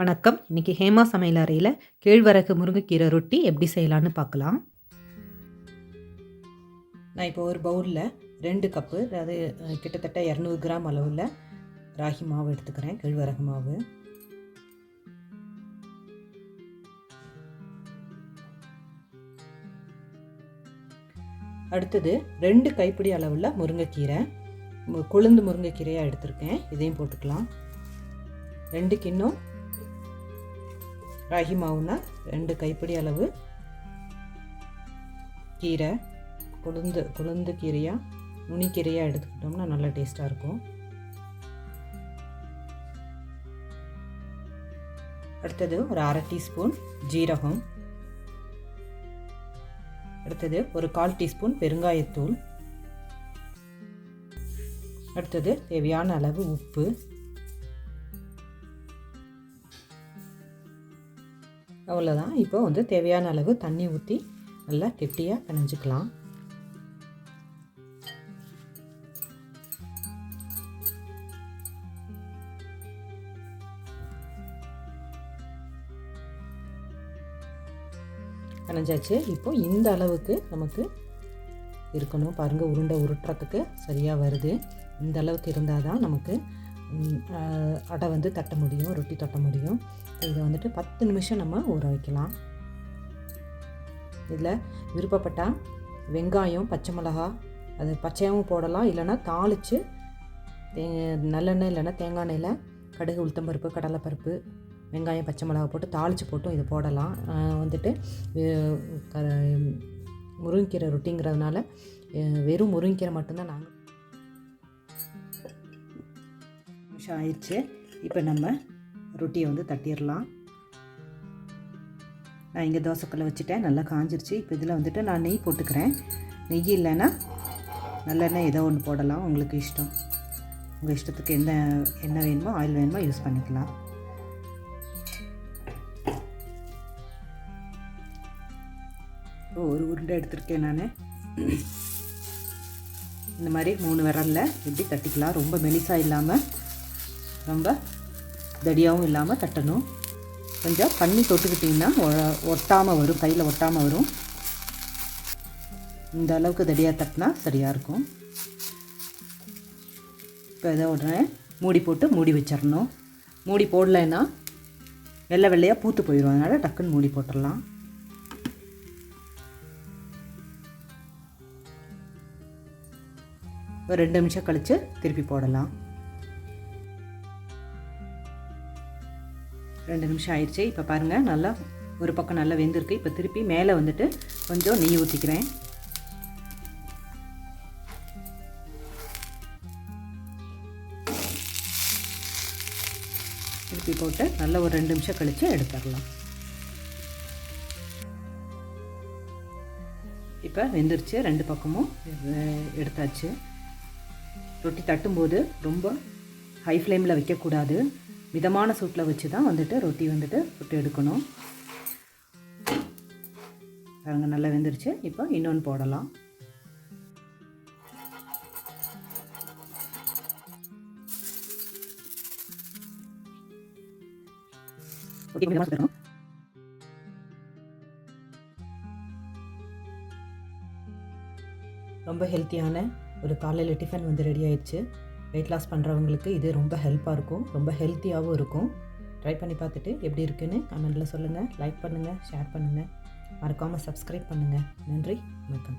வணக்கம். இன்னைக்கு ஹேமா சமையல் அறையில் கேழ்வரகு முருங்கைக்கீரை ரொட்டி எப்படி செய்யலான்னு பார்க்கலாம். நான் இப்போ ஒரு பவுலில் ரெண்டு கப்பு அதாவது கிட்டத்தட்ட இரநூறு கிராம் அளவில் ராகி மாவு எடுத்துக்கிறேன் கேழ்வரகு மாவு. அடுத்தது ரெண்டு கைப்பிடி அளவில் முருங்கைக்கீரை கொழுந்து முருங்கைக்கீரையாக எடுத்திருக்கேன். இதையும் போட்டுக்கலாம். ரெண்டு கிண்ணம் ராகி மாவுனா ரெண்டு கைப்பிடி அளவு. கீரை கொழுந்து கொழுந்து கீரையாக நுனிக்கீரையாக எடுத்துக்கிட்டோம்னா நல்லா டேஸ்ட்டாக இருக்கும். அடுத்தது ஒரு அரை டீஸ்பூன் ஜீரகம். அடுத்தது ஒரு கால் டீஸ்பூன் பெருங்காயத்தூள். அடுத்தது தேவையான அளவு உப்பு. அவ்வளோதான் இப்போ வந்து தேவையான அளவு தண்ணி ஊற்றி நல்லா கெட்டியாக பிணைஞ்சிக்கலாம். பிணைஞ்சாச்சு. இப்போ இந்த அளவுக்கு நமக்கு இருக்கணும். பாருங்கள் உருண்டை உருட்டுறதுக்கு சரியாக வருது. இந்த அளவுக்கு இருந்தால் தான் நமக்கு அடை வந்து தட்ட முடியும் ரொட்டி தட்ட முடியும். இதை வந்துட்டு பத்து நிமிஷம் நம்ம ஊற வைக்கலாம். இதில் விருப்பப்பட்டால் வெங்காயம் பச்சை மிளகா அது பச்சையாகவும் போடலாம். இல்லைன்னா தாளித்து தே நல்லெண்ணெய் இல்லைன்னா தேங்காய் எண்ணெயில் கடுகு உளுத்தம்பருப்பு கடலைப்பருப்பு வெங்காயம் பச்சை மிளகா போட்டு தாளித்து போட்டும் இது போடலாம். வந்துட்டு முருங்கீரை க- முருங்கைக்கீரை ரொட்டிங்கிறதுனால வெறும் முருங்கைக்கீரை மட்டும்தான் நாங்கள் நிமிஷம் ஆயிடுச்சு. இப்போ நம்ம ரொட்டியை வந்து தட்டிடலாம். நான் இங்கே தோசைக்கல்லை வச்சுட்டேன். நல்லா காஞ்சிருச்சு. இப்போ இதில் வந்துட்டு நான் நெய் போட்டுக்கிறேன். நெய் இல்லைன்னா நல்லெண்ணெய் ஏதோ ஒன்று போடலாம். உங்களுக்கு இஷ்டம். உங்கள் இஷ்டத்துக்கு என்ன என்ன வேணுமோ ஆயில் வேணுமோ யூஸ் பண்ணிக்கலாம். ஒரு உருண்டை எடுத்திருக்கேன் நான். இந்த மாதிரி மூணு விரலில் இப்படி தட்டிக்கலாம். ரொம்ப மெலிசாக இல்லாமல் ரொம்ப தடியாகவும் இல்லாமல் தட்டணும். கொஞ்சம் பண்ணி தொட்டுக்கிட்டிங்கன்னா ஒ- ஒட்டாமல் வரும் கையில் ஒட்டாமல் வரும். இந்த அளவுக்கு தடியாக தட்டினா சரியாக இருக்கும். இப்போ இதை உடனே மூடி போட்டு மூடி வச்சிடணும். மூடி போடலைன்னா வெள்ளை வெள்ளையாக பூத்து போயிடும் அதனால் டக்குன்னு மூடி போட்டுடலாம். ஒரு ரெண்டு நிமிஷம் கழித்து திருப்பி போடலாம். ரெண்டு நிமிஷம் ஆயிடுச்சு. இப்போ பாருங்கள் நல்லா ஒரு பக்கம் நல்லா வெந்திருக்கு. இப்போ திருப்பி மேலே வந்துட்டு கொஞ்சம் நெய் ஊற்றிக்கிறேன் திருப்பி போட்டு நல்லா ஒரு ரெண்டு நிமிஷம் கழித்து எடுத்துடலாம். இப்போ வெந்துருச்சு. ரெண்டு பக்கமும் எடுத்தாச்சு. ரொட்டி தட்டும்போது ரொம்ப ஹை ஃப்ளேமில் வைக்கக்கூடாது. மிதமான சூட்டில் வச்சு தான் வந்துட்டு ரொட்டி வந்துட்டு சுட்டு எடுக்கணும். பாருங்க நல்லா வெந்துருச்சு. இப்போ இன்னொன்று போடலாம். ஓகே ரொம்ப ஹெல்த்தியான ஒரு காலையில் டிஃபன் வந்து ரெடி ஆயிடுச்சு. வெயிட் லாஸ் பண்ணுறவங்களுக்கு இது ரொம்ப ஹெல்ப்பாக இருக்கும். ரொம்ப ஹெல்த்தியாகவும் இருக்கும். ட்ரை பண்ணி பார்த்துட்டு எப்படி இருக்குன்னு கமெண்ட்டில் சொல்லுங்கள் லைக் பண்ணுங்கள் ஷேர் பண்ணுங்கள் மறக்காமல் சப்ஸ்கிரைப் பண்ணுங்கள் நன்றி வணக்கம்.